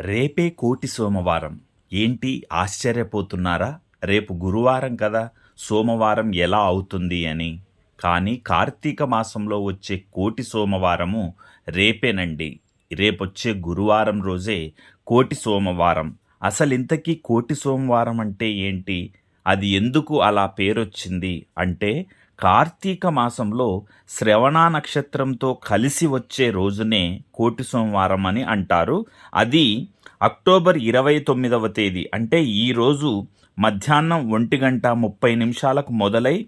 రేపే కోటి సోమవారం. ఏంటి? ఆశ్చర్యపోతున్నారా? రేపు గురువారం కదా సోమవారం ఎలా అవుతుంది అని. కానీ కార్తీక మాసంలో వచ్చే కోటి సోమవారము రేపేనండి. రేపొచ్చే గురువారం రోజే కోటి సోమవారం. అసలు ఇంతకీ కోటి సోమవారం అంటే ఏంటి? అది ఎందుకు అలా పేరొచ్చింది? అంటే కార్తీక మాసంలో శ్రవణ నక్షత్రంతో కలిసి వచ్చే రోజునే కోటి సోమవారం అని అంటారు. అది అక్టోబర్ ఇరవై తొమ్మిదవ తేదీ. అంటే ఈరోజు మధ్యాహ్నం ఒంటి గంట ముప్పై నిమిషాలకు మొదలై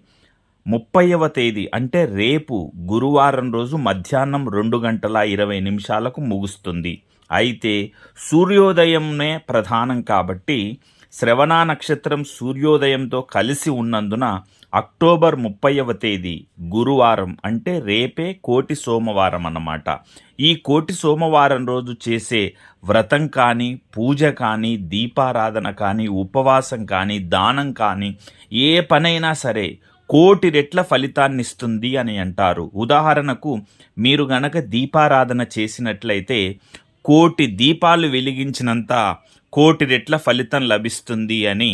ముప్పైవ తేదీ. అంటే రేపు గురువారం రోజు మధ్యాహ్నం రెండు గంటల ఇరవై నిమిషాలకు ముగుస్తుంది. అయితే సూర్యోదయంనే ప్రధానం కాబట్టి శ్రవణ నక్షత్రం సూర్యోదయంతో కలిసి ఉన్నందున అక్టోబర్ ముప్పైవ తేదీ గురువారం అంటే రేపే కోటి సోమవారం అన్నమాట. ఈ కోటి సోమవారం రోజు చేసే వ్రతం కానీ పూజ కానీ దీపారాధన కానీ ఉపవాసం కానీ దానం కానీ ఏ పనైనా సరే కోటి రెట్ల ఫలితాన్ని ఇస్తుంది అని అంటారు. ఉదాహరణకు మీరు గనక దీపారాధన చేసినట్లయితే కోటి దీపాలు వెలిగించినంత కోటి రెట్ల ఫలితం లభిస్తుంది అని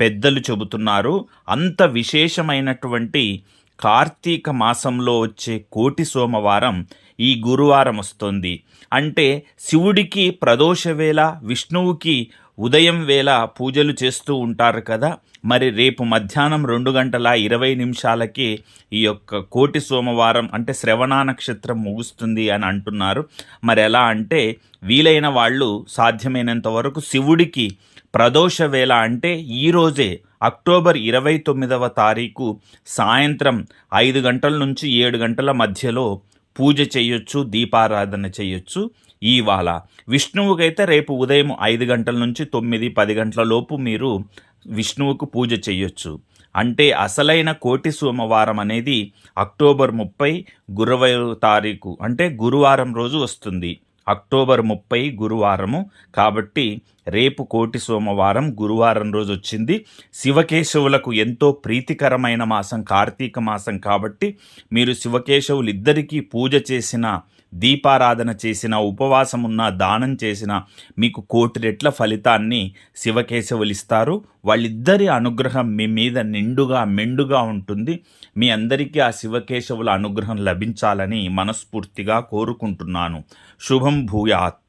పెద్దలు చెబుతున్నారు. అంత విశేషమైనటువంటి కార్తీక మాసంలో వచ్చే కోటి సోమవారం ఈ గురువారం వస్తుంది. అంటే శివుడికి ప్రదోష వేళ విష్ణువుకి ఉదయం వేళ పూజలు చేస్తూ ఉంటారు కదా. మరి రేపు మధ్యాహ్నం రెండు గంటల ఇరవై నిమిషాలకి ఈ యొక్క కోటి సోమవారం అంటే శ్రవణ నక్షత్రం ముగుస్తుంది అని అంటున్నారు. మరి ఎలా అంటే వీలైన వాళ్ళు సాధ్యమైనంత వరకు శివుడికి ప్రదోష వేళ అంటే ఈరోజే అక్టోబర్ ఇరవై తొమ్మిదవ తారీఖు సాయంత్రం ఐదు గంటల నుంచి ఏడు గంటల మధ్యలో పూజ చేయొచ్చు దీపారాధన చేయొచ్చు ఇవాళ. విష్ణువుకైతే రేపు ఉదయం ఐదు గంటల నుంచి తొమ్మిది పది గంటల లోపు మీరు విష్ణువుకు పూజ చేయొచ్చు. అంటే అసలైన కోటి సోమవారం అనేది అక్టోబర్ ముప్పై గురవై తారీఖు అంటే గురువారం రోజు వస్తుంది. అక్టోబర్ ముప్పై గురువారము. కాబట్టి రేపు కోటి సోమవారం గురువారం రోజు వచ్చింది. శివకేశవులకు ఎంతో ప్రీతికరమైన మాసం కార్తీక మాసం కాబట్టి మీరు శివకేశవులు ఇద్దరికీ పూజ చేసిన దీపారాధన చేసిన ఉపవాసం ఉన్న దానం చేసిన మీకు కోటి రెట్ల ఫలితాన్ని శివకేశవులు ఇస్తారు వాళ్ళిద్దరి అనుగ్రహం మీ మీద నిండుగా మెండుగా ఉంటుంది. మీ అందరికీ ఆ శివకేశవుల అనుగ్రహం లభించాలని మనస్ఫూర్తిగా కోరుకుంటున్నాను. శుభం भूयात्।